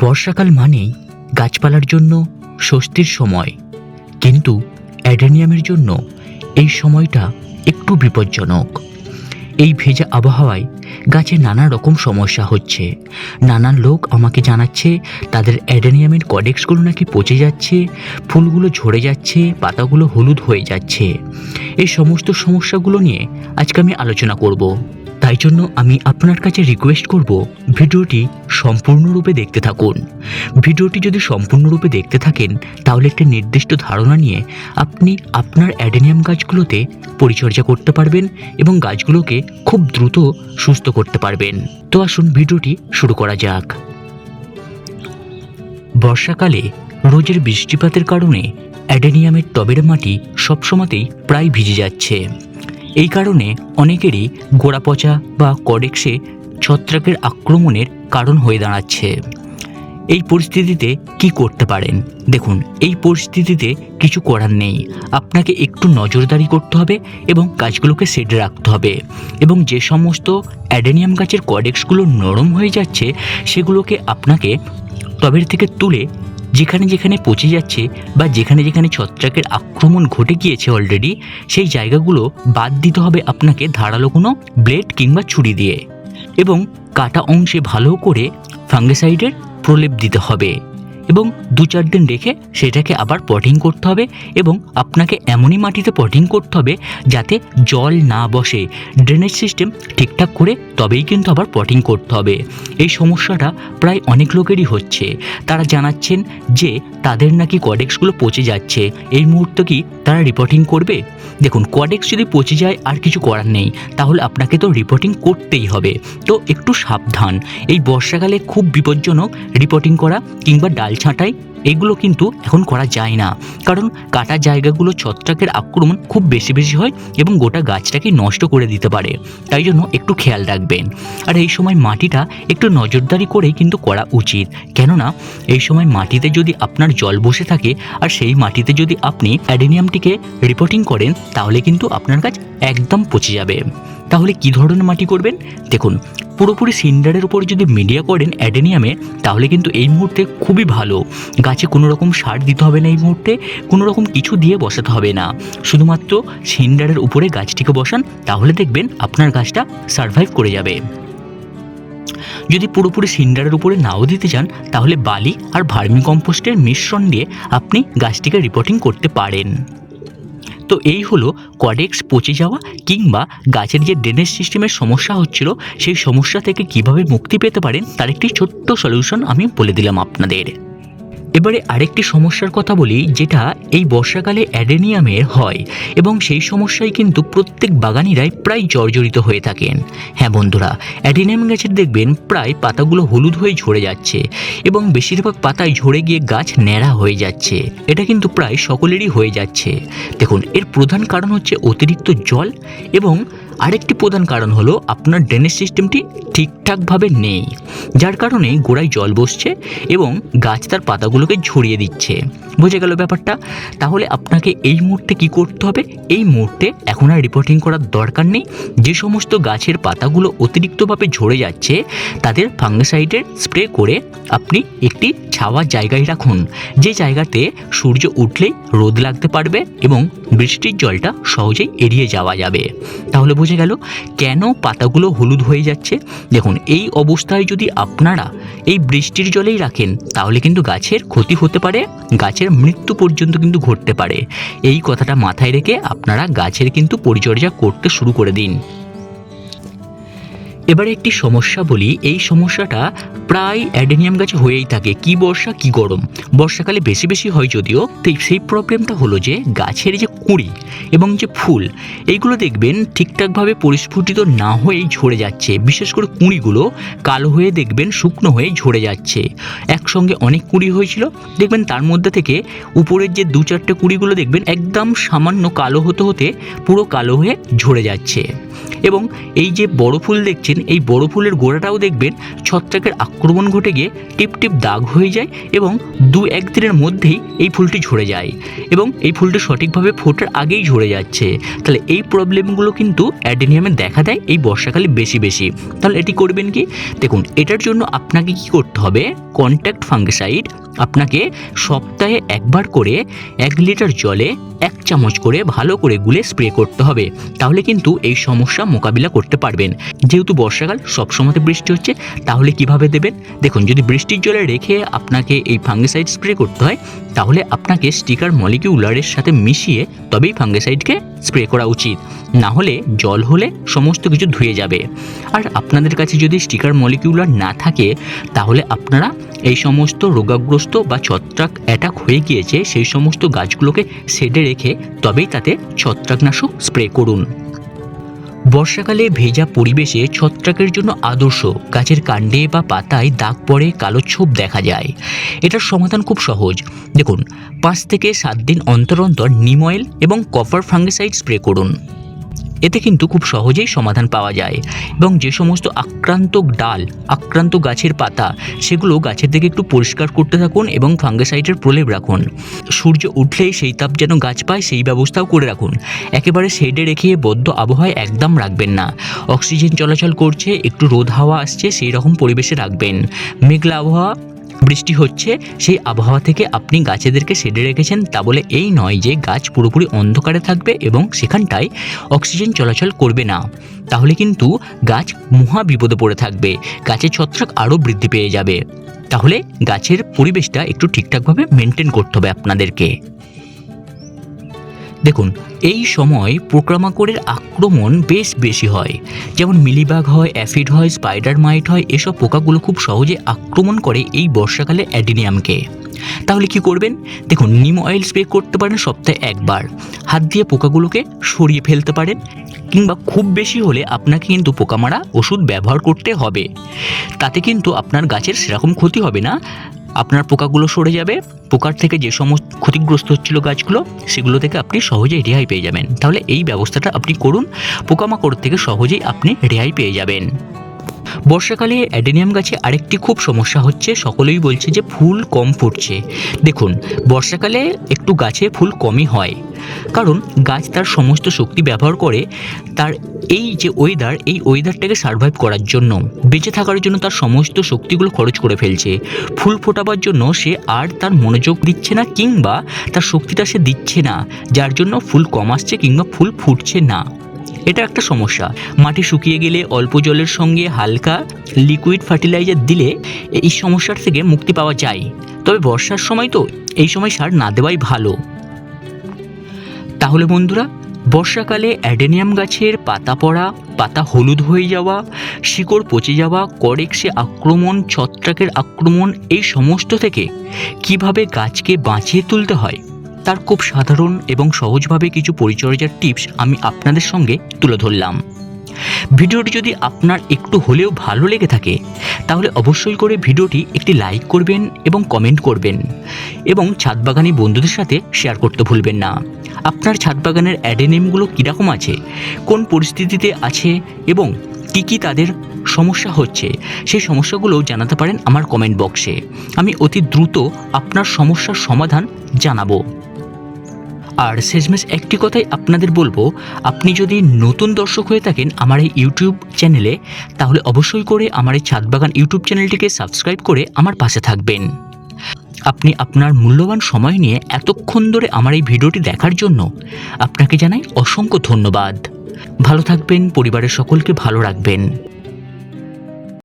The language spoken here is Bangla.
বর্ষাকাল মানেই গাছপালার জন্য স্বস্তির সময়। কিন্তু অ্যাডেনিয়ামের জন্য এই সময়টা একটু বিপজ্জনক। এই ভেজা আবহাওয়ায় গাছে নানা রকম সমস্যা হচ্ছে। নানান লোক আমাকে জানাচ্ছে, তাদের অ্যাডেনিয়ামের কডেক্সগুলো নাকি পচে যাচ্ছে, ফুলগুলো ঝরে যাচ্ছে, পাতাগুলো হলুদ হয়ে যাচ্ছে। এই সমস্ত সমস্যাগুলো নিয়ে আজকে আমি আলোচনা করব। তাই জন্য আমি আপনার কাছে রিকোয়েস্ট করব, ভিডিওটি সম্পূর্ণরূপে দেখতে থাকুন। ভিডিওটি যদি সম্পূর্ণরূপে দেখতে থাকেন, তাহলে একটি নির্দিষ্ট ধারণা নিয়ে আপনি আপনার অ্যাডেনিয়াম গাছগুলোতে পরিচর্যা করতে পারবেন এবং গাছগুলোকে খুব দ্রুত সুস্থ করতে পারবেন। তো আসুন ভিডিওটি শুরু করা যাক। বর্ষাকালে রোজের বৃষ্টিপাতের কারণে অ্যাডেনিয়ামের টবের মাটি সবসময়তেই প্রায় ভিজে যাচ্ছে। এই কারণে অনেকেরই গোড়া পচা বা কডেক্সে ছত্রাকের আক্রমণের কারণ হয়ে দাঁড়াচ্ছে। এই পরিস্থিতিতে কি করতে পারেন? দেখুন, এই পরিস্থিতিতে কিছু করার নেই। আপনাকে একটু নজরদারি করতে হবে এবং গাছগুলোকে সেডে রাখতে হবে এবং যে সমস্ত অ্যাডেনিয়াম গাছের কডেক্সগুলো নরম হয়ে যাচ্ছে, সেগুলোকে আপনাকে টবের থেকে তুলে যেখানে যেখানে পচে যাচ্ছে বা যেখানে যেখানে ছত্রাকের আক্রমণ ঘটে গিয়েছে অলরেডি সেই জায়গাগুলো বাদ দিতে হবে আপনাকে ধারালো কোনো ব্লেড কিংবা ছুরি দিয়ে। এবং কাটা অংশে ভালো করে ফাঙ্গিসাইডের প্রলেপ দিতে হবে। এবং দু চার দিন রেখে সেটাকে আবার পটিং করতে হবে এবং আপনাকে এমনই মাটিতে পটিং করতে হবে যাতে জল না বসে। ড্রেনেজ সিস্টেম ঠিকঠাক করে তবেই কিন্তু আবার পটিং করতে হবে। এই সমস্যাটা প্রায় অনেক লোকেরই হচ্ছে। তারা জানাচ্ছেন যে তাদের নাকি কডেক্সগুলো পচে যাচ্ছে। এই মুহূর্তে কি তারা রিপোর্টিং করবে? দেখুন কডেক্স যদি পচে যায় আর কিছু করার নেই, তাহলে আপনাকে তো রিপোর্টিং করতেই হবে। তো একটু সাবধান। এই বর্ষাকালে খুব বিপজ্জনক রিপোর্টিং করা কিংবা ডাল ছাঁটাই, এগুলো কিন্তু এখন করা যায় না। কারণ কাটা জায়গাগুলো ছত্রাকের আক্রমণ খুব বেশি বেশি হয় এবং গোটা গাছটাকে নষ্ট করে দিতে পারে। তাই জন্য একটু খেয়াল রাখবেন। আর এই সময় মাটিটা একটু নজরদারি করেই কিন্তু করা উচিত। কেননা, এই সময় মাটিতে যদি আপনার জল বসে থাকে আর সেই মাটিতে যদি আপনি অ্যাডেনিয়ামটিকে রিপোর্টিং করেন, তাহলে কিন্তু আপনার গাছ একদম পচে যাবে। তাহলে কি ধরনের মাটি করবেন? দেখুন পুরোপুরি সিন্ডারের উপর যদি মিডিয়া করেন অ্যাডেনিয়ামে, তাহলে কিন্তু এই মুহূর্তে খুবই ভালো। গাছে কোনো রকম সার দিতে হবে না এই মুহূর্তে কোনো রকম কিছু দিয়ে বসাতে হবে না। শুধুমাত্র সিন্ডারের উপরে গাছটিকে বসান, তাহলে দেখবেন আপনার গাছটা সারভাইভ করে যাবে। যদি পুরোপুরি সিন্ডারের উপরে নাও দিতে চান, তাহলে বালি আর ভার্মি কম্পোস্টের মিশ্রণ দিয়ে আপনি গাছটিকে রিপোর্টিং করতে পারেন। তো এই হলো কডেক্স পচে যাওয়া কিংবা গাছের যে ড্রেনেজ সিস্টেমের সমস্যা হচ্ছিল, সেই সমস্যা থেকে কীভাবে মুক্তি পেতে পারেন, তার একটি ছোট্ট সলিউশন আমি বলে দিলাম আপনাদের। এবারে আরেকটি সমস্যার কথা বলি, যেটা এই বর্ষাকালে অ্যাডেনিয়ামের হয় এবং সেই সমস্যায় কিন্তু প্রত্যেক বাগানিরাই প্রায় জর্জরিত হয়ে থাকেন। হ্যাঁ বন্ধুরা, অ্যাডেনিয়াম গাছের দেখবেন প্রায় পাতাগুলো হলুদ হয়ে ঝরে যাচ্ছে এবং বেশিরভাগ পাতায় ঝরে গিয়ে গাছ ন্যাড়া হয়ে যাচ্ছে। এটা কিন্তু প্রায় সকলেরই হয়ে যাচ্ছে। দেখুন, এর প্রধান কারণ হচ্ছে অতিরিক্ত জল এবং আরেকটি প্রধান কারণ হলো আপনার ড্রেনেজ সিস্টেমটি ঠিকঠাকভাবে নেই, যার কারণে গোড়ায় জল বসছে এবং গাছ তার পাতাগুলোকে ঝরিয়ে দিচ্ছে। বুঝে গেল ব্যাপারটা? তাহলে আপনাকে এই মুহূর্তে কি করতে হবে? এই মুহূর্তে এখন আর রিপোর্টিং করার দরকার নেই। যে সমস্ত গাছের পাতাগুলো অতিরিক্তভাবে ঝরে যাচ্ছে, তাদের ফাঙ্গাসাইডের স্প্রে করে আপনি একটি ছাওয়া জায়গায় রাখুন। যে জায়গাতে সূর্য উঠলেই রোদ লাগতে পারবে এবং বৃষ্টির জলটা সহজেই এড়িয়ে যাওয়া যাবে। তাহলে বোঝা গেল কেন পাতাগুলো হলুদ হয়ে যাচ্ছে? দেখুন, এই অবস্থায় যদি আপনারা এই বৃষ্টির জলেই রাখেন, তাহলে কিন্তু গাছের ক্ষতি হতে পারে, গাছের মৃত্যু পর্যন্ত কিন্তু ঘটতে পারে। এই কথাটা মাথায় রেখে আপনারা গাছের কিন্তু পরিচর্যা করতে শুরু করে দিন। এবারে একটি সমস্যা বলি, এই সমস্যাটা প্রায় অ্যাডেনিয়াম গাছে হয়েই থাকে। কি বর্ষা, কি গরম? বর্ষাকালে বেশি বেশি হয় যদিও সেই প্রবলেমটা হলো যে গাছের যে কুঁড়ি এবং যে ফুল, এইগুলো দেখবেন ঠিকঠাকভাবে পরিস্ফুটিত না হয়েই ঝরে যাচ্ছে। বিশেষ করে কুঁড়িগুলো কালো হয়ে দেখবেন শুকনো হয়ে ঝরে যাচ্ছে। একসঙ্গে অনেক কুঁড়ি হয়েছিল, দেখবেন তার মধ্যে থেকে উপরের যে দু চারটে কুঁড়িগুলো দেখবেন একদম সামান্য কালো হতে হতে পুরো কালো হয়ে ঝরে যাচ্ছে। এবং এই যে বড় ফুল দেখছেন এই বড় ফুলের গোড়াটাও দেখবেন ছত্রাকের আক্রমণ ঘটে গিয়ে টিপ টিপ দাগ হয়ে যায় এবং দু একদিনের মধ্যেই এই ফুলটি ঝরে যায় এবং এই ফুলটি সঠিকভাবে ফোটার আগেই ঝরে যাচ্ছে। তাহলে এই প্রবলেমগুলো কিন্তু অ্যাডেনিয়ামে দেখা দেয়, এই বর্ষাকালে বেশি বেশি। তাহলে এটি করবেন কি? দেখুন, এটার জন্য আপনাকে কি করতে হবে? কন্ট্যাক্ট ফাঙ্গিসাইড আপনাকে সপ্তাহে একবার করে এক লিটার জলে এক চামচ করে ভালো করে গুলে স্প্রে করতে হবে। তাহলে কিন্তু এই সমস্যা মোকাবিলা করতে পারবেন। যেহেতু বর্ষাকাল, সবসময়তে বৃষ্টি হচ্ছে, তাহলে কীভাবে দেবেন? দেখুন, যদি বৃষ্টির জলে রেখে আপনাকে এই ফাঙ্গিসাইড স্প্রে করতে হয়, তাহলে আপনাকে স্টিকার মলিকিউলারের সাথে মিশিয়ে তবেই ফাঙ্গিসাইডকে স্প্রে করা উচিত। না হলে জল হলে সমস্ত কিছু ধুয়ে যাবে। আর আপনাদের কাছে যদি স্টিকার মলিকিউলার না থাকে, তাহলে আপনারা এই সমস্ত রোগাগ্রস্ত বা ছত্রাক অ্যাটাক হয়ে গিয়েছে, সেই সমস্ত গাছগুলোকে সেডে রেখে তবেই তাতে ছত্রাকনাশক স্প্রে করুন। বর্ষাকালে ভেজা পরিবেশে ছত্রাকের জন্য আদর্শ। গাছের কাণ্ডে বা পাতায় দাগ পড়ে কালো ছোপ দেখা যায়। এটার সমাধান খুব সহজ। দেখুন, পাঁচ থেকে সাত দিন অন্তর অন্তর নিম অয়েল এবং কপার ফাঙ্গিসাইড স্প্রে করুন। এতে কিন্তু খুব সহজেই সমাধান পাওয়া যায়। এবং যে সমস্ত আক্রান্ত ডাল, আক্রান্ত গাছের পাতা, সেগুলো গাছের থেকে একটু পরিষ্কার করতে থাকুন এবং ফাঙ্গিসাইডের প্রলেপ রাখুন। সূর্য উঠলেই সেই তাপ যেন গাছ পায়, সেই ব্যবস্থাও করে রাখুন। একেবারে শেডে রেখে বদ্ধ আবহাওয়ায় একদম রাখবেন না। অক্সিজেন চলাচল করছে, একটু রোদ হাওয়া আসছে, সেই রকম পরিবেশে রাখবেন। মেঘলা আবহাওয়া বৃষ্টি হচ্ছে, সেই আবহাওয়া থেকে আপনি গাছেদেরকে সেডে রেখেছেন, তা বলে এই নয় যে গাছ পুরোপুরি অন্ধকারে থাকবে এবং সেখানটায় অক্সিজেন চলাচল করবে না। তাহলে কিন্তু গাছ মহা বিপদে পড়ে থাকবে, গাছের ছত্রাক আরও বৃদ্ধি পেয়ে যাবে। তাহলে গাছের পরিবেশটা একটু ঠিকঠাকভাবে মেনটেন করতে হবে আপনাদেরকে। দেখুন, এই সময় পোকামাকড়ের আক্রমণ বেশ বেশি হয়। যেমন মিলিবাগ হয় অ্যাফিড হয়, স্পাইডার মাইট হয়, এসব পোকাগুলো খুব সহজে আক্রমণ করে এই বর্ষাকালে অ্যাডিনিয়ামকে। তাহলে কি করবেন? দেখুন, নিম অয়েল স্প্রে করতে পারেন সপ্তাহে একবার। হাত দিয়ে পোকাগুলোকে সরিয়ে ফেলতে পারেন, কিংবা খুব বেশি হলে আপনাকে কিন্তু পোকা মারা ওষুধ ব্যবহার করতে হবে। তাতে কিন্তু আপনার গাছের সেরকম ক্ষতি হবে না। আপনার পোকাগুলো সরে যাবে, পোকার থেকে যে সমস্ত ক্ষতিগ্রস্ত হচ্ছিল গাছগুলো, সেগুলো থেকে আপনি সহজেই রেহাই পেয়ে যাবেন। তাহলে এই ব্যবস্থাটা আপনি করুন, পোকামাকড় থেকে সহজেই আপনি রেহাই পেয়ে যাবেন। বর্ষাকালে অ্যাডেনিয়াম গাছে আরেকটি খুব সমস্যা হচ্ছে, সকলেই বলছে যে ফুল কম ফুটছে। দেখুন, বর্ষাকালে একটু গাছে ফুল কমই হয়। কারণ গাছ তার সমস্ত শক্তি ব্যবহার করে তার এই যে ওয়েদার এই ওয়েদারটাকে সার্ভাইভ করার জন্য, বেঁচে থাকার জন্য তার সমস্ত শক্তিগুলো খরচ করে ফেলছে। ফুল ফোটাবার জন্য সে আর তার মনোযোগ দিচ্ছে না কিংবা তার শক্তিটা সে দিচ্ছে না, যার জন্য ফুল কম আসছে কিংবা ফুল ফুটছে না। এটা একটা সমস্যা। মাটি শুকিয়ে গেলে অল্প জলের সঙ্গে হালকা লিকুইড ফার্টিলাইজার দিলে এই সমস্যার থেকে মুক্তি পাওয়া যায়। তবে বর্ষার সময় তো এই সময় সার না দেওয়াই ভালো। তাহলে বন্ধুরা, বর্ষাকালে অ্যাডেনিয়াম গাছের পাতা পড়া, পাতা হলুদ হয়ে যাওয়া, শিকড় পচে যাওয়া, করেক্সে আক্রমণ, ছত্রাকের আক্রমণ, এই সমস্ত থেকে কীভাবে গাছকে বাঁচিয়ে তুলতে হয়? তার খুব সাধারণ এবং সহজভাবে কিছু পরিচর্যার টিপস আমি আপনাদের সঙ্গে তুলে ধরলাম। ভিডিওটি যদি আপনার একটু হলেও ভালো লেগে থাকে, তাহলে অবশ্যই করে ভিডিওটি একটি লাইক করবেন এবং কমেন্ট করবেন এবং ছাদ বাগানি বন্ধুদের সাথে শেয়ার করতে ভুলবেন না। আপনার ছাদ বাগানের অ্যাডেনিমগুলো কীরকম আছে, কোন পরিস্থিতিতে আছে এবং কী কী তাদের সমস্যা হচ্ছে, সেই সমস্যাগুলো জানাতে পারেন আমার কমেন্ট বক্সে। আমি অতি দ্রুত আপনার সমস্যার সমাধান জানাব। আর শেষমেশ একটি কথাই আপনাদের বলব, আপনি যদি নতুন দর্শক হয়ে থাকেন আমার এই ইউটিউব চ্যানেলে, তাহলে অবশ্যই করে আমার এই ছাদবাগান ইউটিউব চ্যানেলটিকে সাবস্ক্রাইব করে আমার পাশে থাকবেন। আপনি আপনার মূল্যবান সময় নিয়ে এতক্ষণ ধরে আমার এই ভিডিওটি দেখার জন্য আপনাকে জানাই অসংখ্য ধন্যবাদ। ভালো থাকবেন, পরিবারের সকলকে ভালো রাখবেন।